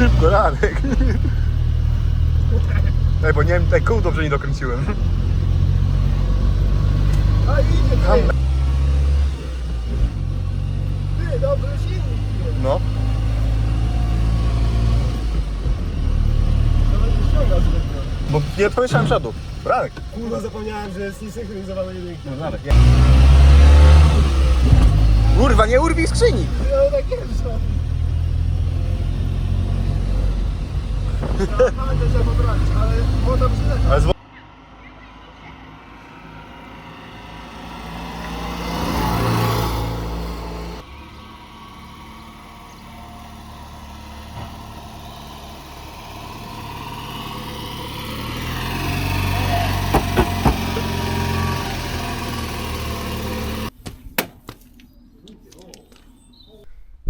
nie szybko, Radek. Ej, bo nie wiem, tej kół dobrze nie dokręciłem. A idzie Tam. ty! Ty, dobry silnik. No. To będzie ściąga zwykle. Bo nie pomyślałem przodu. Radek. Kurwa, zapomniałem, że jest niesynchronizowany jedynka. No, Radek. Kurwa, nie urwij skrzyni! No tak jest. Ja mam trzeba poprawić, ale z...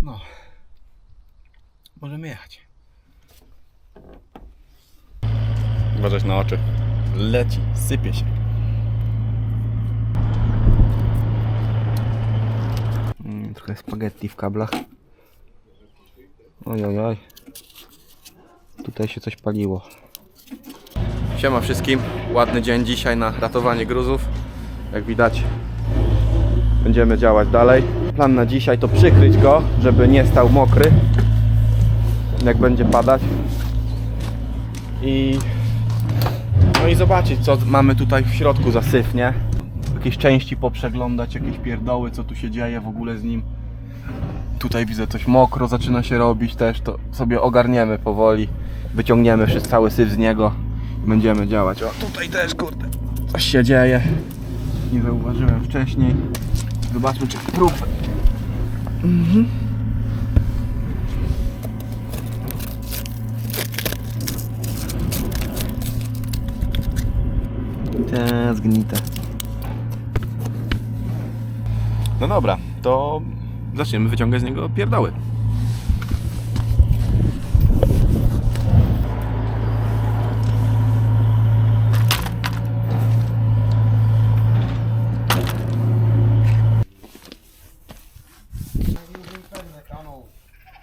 No. Możemy jechać. Uważać na oczy. Leci, sypie się. Mm, trochę spaghetti w kablach. Oj, oj, oj. Tutaj się coś paliło. Siema wszystkim. Ładny dzień dzisiaj na ratowanie gruzów. Jak widać, będziemy działać dalej. Plan na dzisiaj to przykryć go, żeby nie stał mokry. Jak będzie padać. I no i zobaczyć co mamy tutaj w środku za syf, nie? Jakieś części poprzeglądać, jakieś pierdoły, co tu się dzieje w ogóle z nim. Tutaj widzę coś mokro zaczyna się robić też, to sobie ogarniemy powoli. Wyciągniemy wszystko, cały syf z niego i będziemy działać. O, tutaj też kurde, coś się dzieje. Nie zauważyłem wcześniej. Zobaczmy czy prób. Te zgnite. No dobra, to zaczniemy wyciągać z niego pierdoły.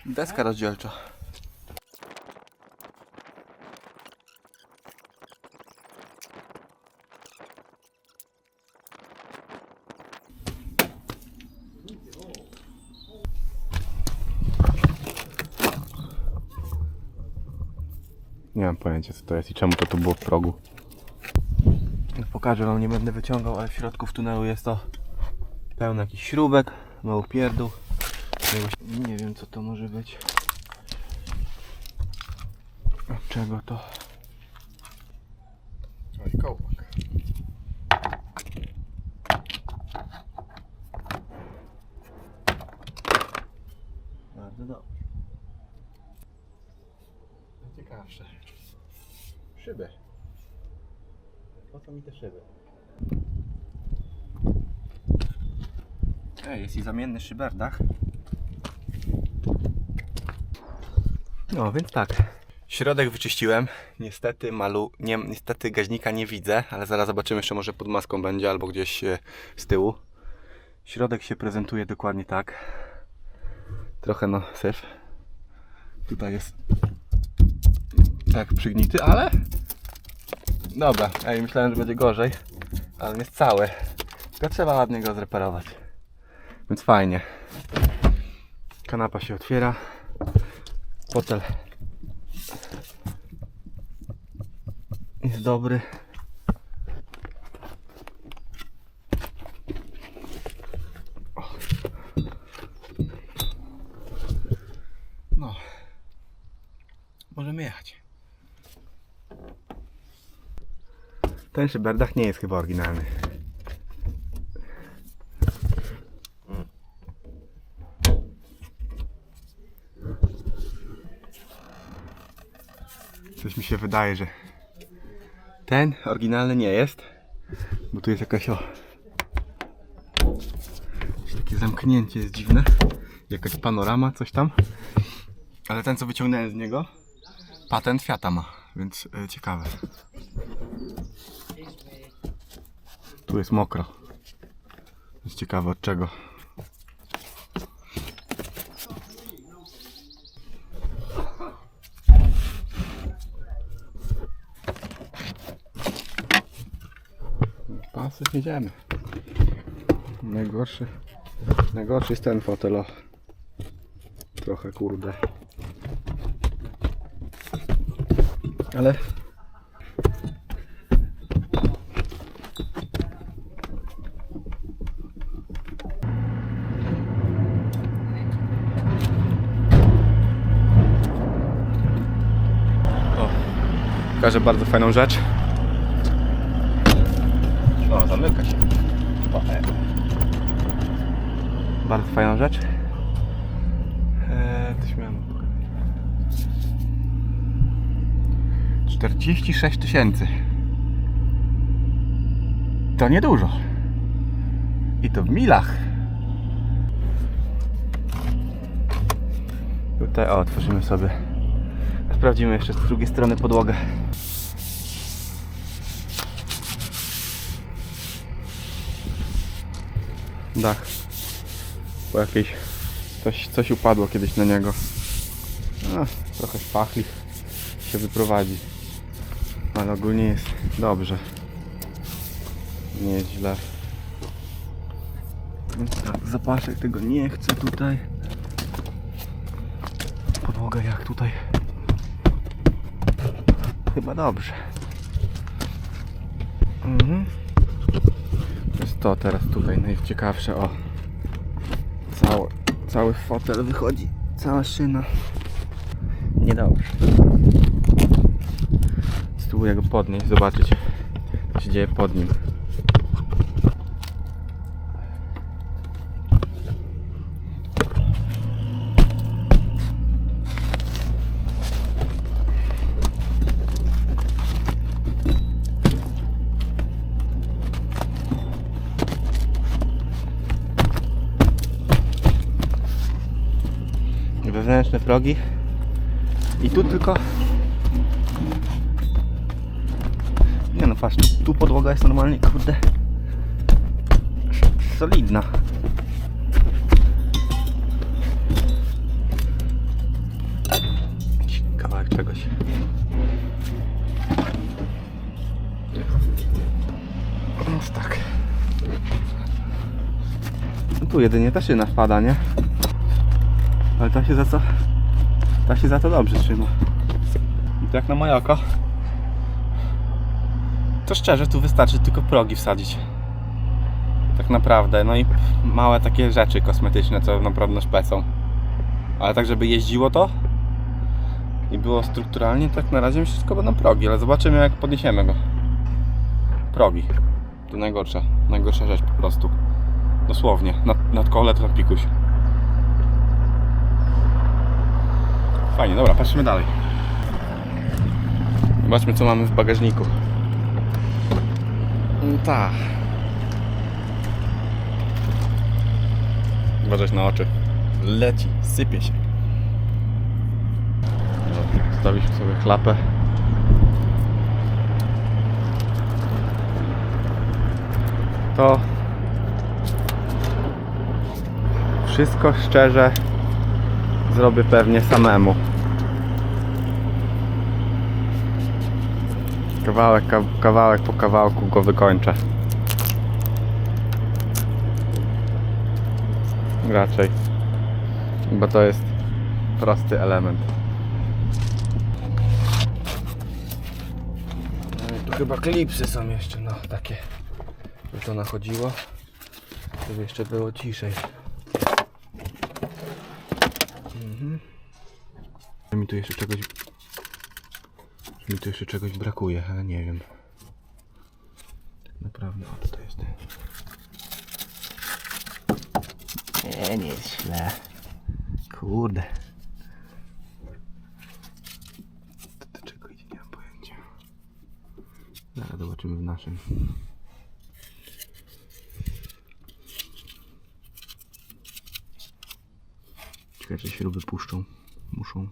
Deska rozdzielcza. Nie mam pojęcia co to jest i czemu to tu było w progu. Pokażę wam, nie będę wyciągał, ale w środku w tunelu jest to pełno jakichś śrubek, mało pierdół. Jakiegoś- Nie wiem co to może być. Od czego to? Oj, kołpak. Bardzo dobrze. Ciekawsze. Szyby. Po co mi te szyby? Ej, jest i zamienny szyberdach. No, więc tak. Środek wyczyściłem. Niestety malu, nie, niestety gaźnika nie widzę, ale zaraz zobaczymy jeszcze może pod maską będzie albo gdzieś e, z tyłu. Środek się prezentuje dokładnie tak. Trochę no syf. Tutaj jest tak przygnity, ale dobra, ej, myślałem, że będzie gorzej, ale on jest cały. Tylko trzeba ładnie go zreparować. Więc fajnie. Kanapa się otwiera. Fotel jest dobry. O. No. Możemy jechać. Ten szyberdach nie jest chyba oryginalny. Coś mi się wydaje, że ten oryginalny nie jest, bo tu jest jakaś o takie zamknięcie jest dziwne, jakaś panorama, coś tam. Ale ten co wyciągnąłem z niego, patent Fiata ma, więc e, ciekawe. Tu jest mokro. Jest ciekawe od czego. Pasy jedziemy. Najgorszy, najgorszy jest ten fotel. O. Trochę kurde. Ale pokażę bardzo fajną rzecz. O, zamyka się. O, e. Bardzo fajną rzecz. Eee, coś miałem pokazać. 46 tysięcy. To niedużo. I to w milach. Tutaj o, otworzymy sobie. Sprawdzimy jeszcze z drugiej strony podłogę. Dach. Po jakiejś... Coś, coś upadło kiedyś na niego. No, trochę szpachli się wyprowadzi. Ale ogólnie jest dobrze. Nie jest źle. Więc tak, zapaszek tego nie chcę tutaj. Podłoga jak tutaj. Chyba dobrze. Mhm. Jest to teraz tutaj najciekawsze. O. Cały, cały fotel wychodzi. Cała szyna. Niedobrze. Spróbuję go podnieść, zobaczyć co się dzieje pod nim. Progi i tu tylko nie no patrz, tu, podłoga jest normalnie kurde solidna kawałek czegoś więc tak no tu jedynie ta szyna wpada, nie? Ale ta się za co? Ta się za to dobrze trzyma. I tak na oko. To szczerze, tu wystarczy tylko progi wsadzić. Tak naprawdę. No i małe takie rzeczy kosmetyczne, co naprawdę szpecą. Ale tak, żeby jeździło to i było strukturalnie, tak na razie wszystko będą progi, ale zobaczymy jak podniesiemy go. Progi. To najgorsza, najgorsza rzecz po prostu. Dosłownie. Nad, nad kole to pikuś. Fajnie, dobra, patrzymy dalej. Zobaczmy co mamy w bagażniku. Mm, Tak. Uważać na oczy. Leci, sypie się. Dobra, Zostawiliśmy sobie klapę. To wszystko szczerze zrobię pewnie samemu. Kawałek, ka- kawałek po kawałku go wykończę. Raczej. Bo to jest prosty element. No tu chyba klipsy są jeszcze, no takie. By to nachodziło. Żeby jeszcze było ciszej. Mi tu jeszcze czegoś. Mi tu jeszcze czegoś brakuje, ale nie wiem. Tak naprawdę, o to jest. Nie, nie jest źle. Kurde. Do czego idzie, nie mam pojęcia. Zaraz zobaczymy w naszym. Ciekawe, czy śruby puszczą. Muszą.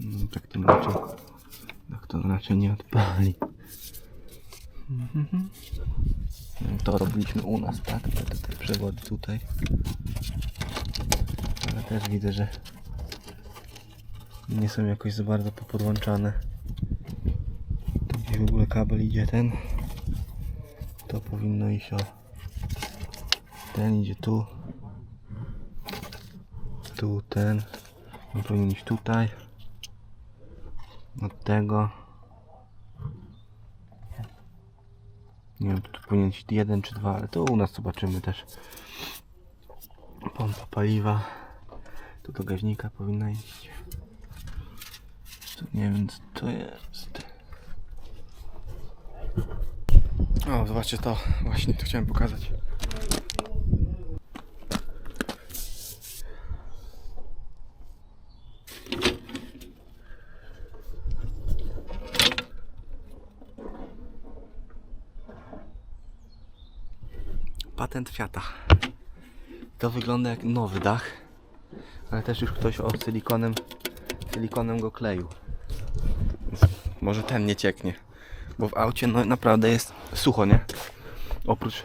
No, tak to raczej, nie odpali. Mhm. No, To robiliśmy u nas, tak? Te, te, te przewody tutaj. Ale Też widzę, że nie są jakoś za bardzo popodłączane. Tu gdzieś w ogóle kabel idzie ten. To powinno iść o. Ten idzie tu. Tu ten. On powinien iść tutaj. Od tego. Nie wiem, tu powinien iść jeden czy dwa, ale to u nas zobaczymy też. Pompa paliwa. Tu do gaźnika powinna iść. Tu nie wiem co to jest. O, zobaczcie to. Właśnie to chciałem pokazać. Patent Fiata. To wygląda jak nowy dach, ale też już ktoś o silikonem, silikonem go kleił. Może ten nie cieknie, bo w aucie no naprawdę jest sucho, nie? Oprócz,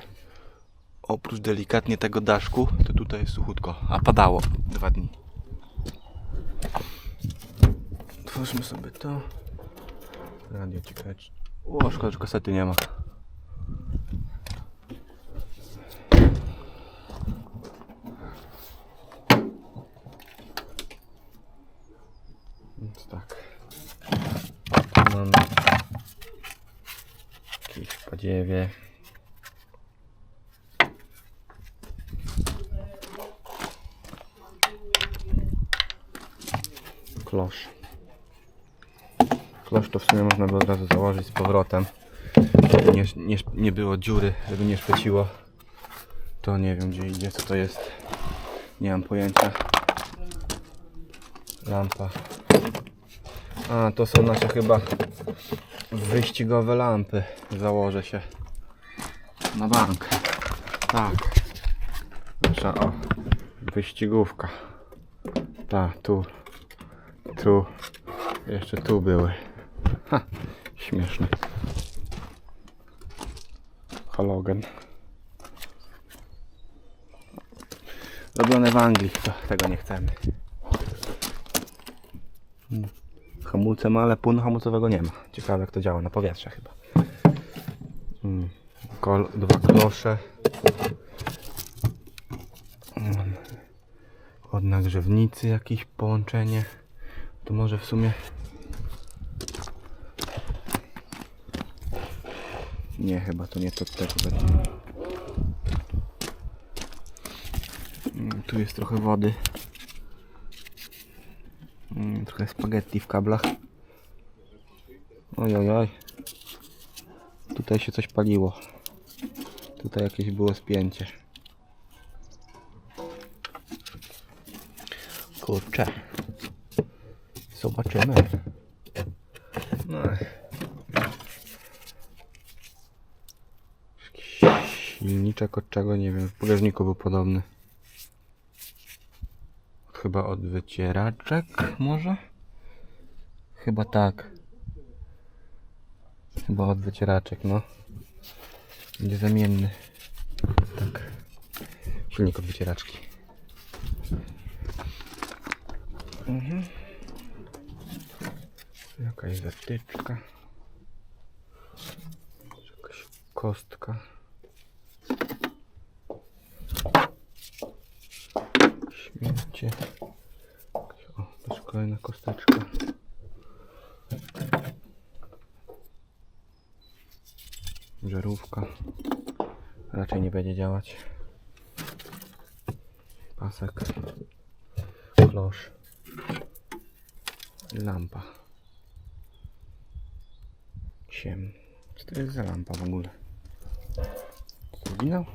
oprócz delikatnie tego daszku, to tutaj jest suchutko, a padało dwa dni. Otwórzmy sobie to. Radio ciekawe. czy- O, szkoda, że kasety nie ma. Więc tak. Tu Mamy jakieś podziewie. Klosz. Klosz to w sumie można by od razu założyć z powrotem. Nie, nie, nie było dziury, żeby nie szpeciło. To nie wiem gdzie idzie, co to jest. Nie mam pojęcia. Lampa. A, to są nasze chyba wyścigowe lampy. Założę się na bank. Tak. Nasza o, wyścigówka. Ta, tu, tu, jeszcze tu były. Ha, śmieszne. Halogen. Robione w Anglii, to tego nie chcemy. Hamulce ma, ale płynu hamulcowego nie ma. Ciekawe jak to działa na powietrze chyba. Mm. Kol, dwa klosze. Od nagrzewnicy jakieś połączenie. To może w sumie... Nie, chyba to nie to tego będzie. Mm, Tu jest trochę wody. Mm, Trochę spaghetti w kablach. Oj, oj, oj. Tutaj się coś paliło. Tutaj jakieś było spięcie. Kurczę. Zobaczymy. No. Silniczek od czego nie wiem. W bagażniku był podobny. Chyba od wycieraczek może? Chyba tak. Chyba od wycieraczek, no. Będzie zamienny. Tak. Silnik od wycieraczki. Mhm. Jakaś zatyczka. Jakaś kostka. Śmiecie. Kolejna kosteczka. Żarówka. Raczej nie będzie działać. Pasek. Klosz. Lampa. Siem. Co to jest za lampa w ogóle? Oryginał?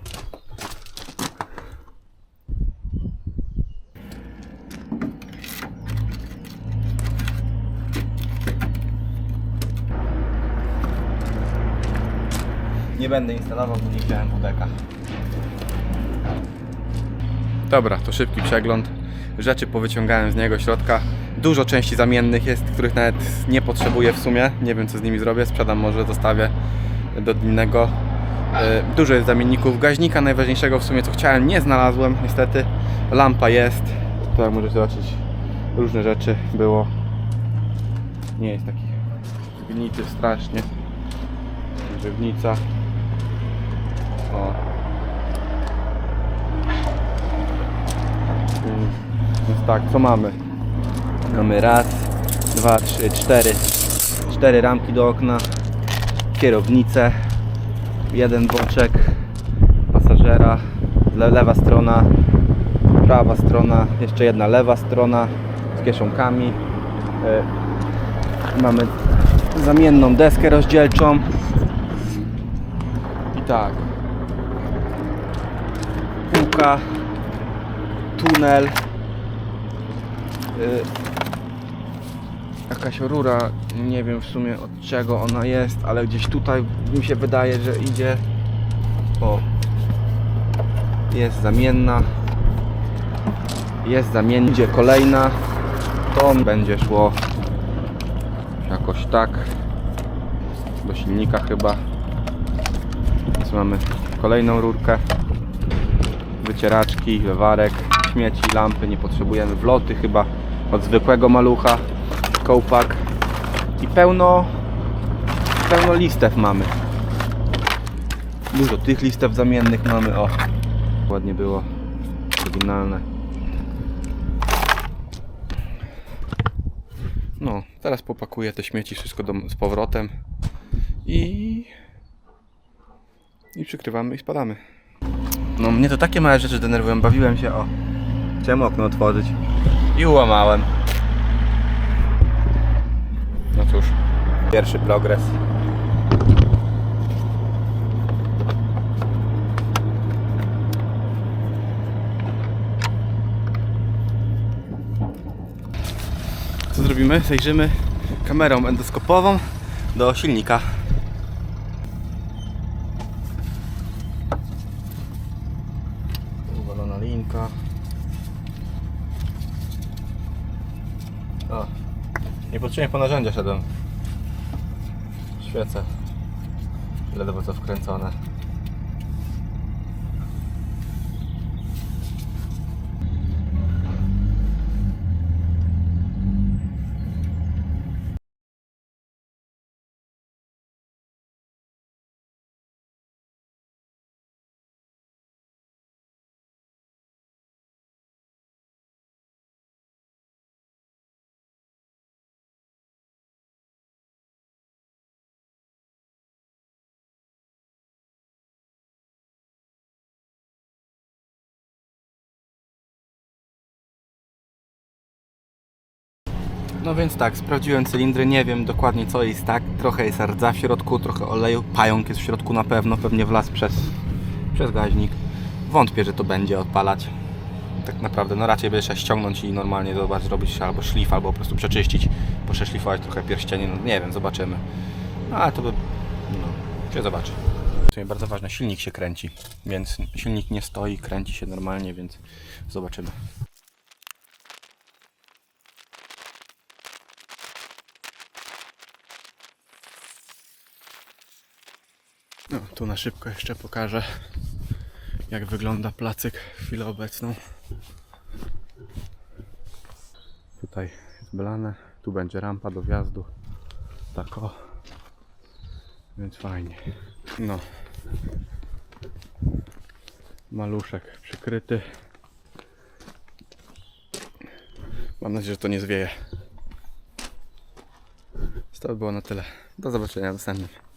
Nie będę instalował, bo nie chciałem WDK. Dobra, to szybki przegląd. Rzeczy powyciągałem z niego środka. Dużo części zamiennych jest, których nawet nie potrzebuję w sumie. Nie wiem co z nimi zrobię. Sprzedam może, zostawię do innego. E, Dużo jest zamienników. Gaźnika najważniejszego w sumie co chciałem nie znalazłem niestety. Lampa jest. to jak zobaczyć różne rzeczy było. Nie jest taki zgnity strasznie. Drzewnica. O. Mm, Więc tak, co mamy? Mamy raz, dwa, trzy, cztery. Cztery ramki do okna. Kierownicę. Jeden boczek pasażera. Le lewa strona. Prawa strona. Jeszcze jedna lewa strona z kieszonkami. E, Mamy zamienną deskę rozdzielczą. I tak. Tunel. Y, jakaś rura, nie wiem w sumie od czego ona jest, ale gdzieś tutaj mi się wydaje, że idzie. O. Jest zamienna. Jest zamienna, idzie kolejna. To będzie szło jakoś tak do silnika chyba więc mamy kolejną rurkę wycieraczki, lewarek śmieci, lampy nie potrzebujemy wloty chyba od zwykłego malucha kołpak i pełno pełno listew mamy. Dużo tych listew zamiennych mamy o. Ładnie było oryginalne. No, teraz popakuję te śmieci wszystko do, z powrotem i i przykrywamy i spadamy. No mnie to takie małe rzeczy denerwują. Bawiłem się o chciałem okno otworzyć i ułamałem. No cóż, pierwszy progres. Co zrobimy? Zajrzymy kamerą endoskopową do silnika. Niepotrzebnie po narzędzia szedłem. Świece. Ledwo co wkręcone. No więc tak, sprawdziłem cylindry, nie wiem dokładnie co jest tak. Trochę jest rdza w środku, trochę oleju, pająk jest w środku na pewno, pewnie wlazł przez, przez gaźnik. Wątpię, że to będzie odpalać. Tak naprawdę, no raczej będę trzeba ściągnąć i normalnie zobacz, zrobić albo szlif, albo po prostu przeczyścić, przeszlifować trochę pierścienie, no nie wiem, zobaczymy. No ale to by, no, się zobaczy. W sumie bardzo ważne, silnik się kręci, więc silnik nie stoi, kręci się normalnie, więc zobaczymy. No, tu na szybko jeszcze pokażę, jak wygląda placyk w chwilę obecną. Tutaj jest blane, tu będzie rampa do wjazdu. Tak o. Więc fajnie. No. Maluszek przykryty. Mam nadzieję, że to nie zwieje. To by było na tyle. Do zobaczenia następnym.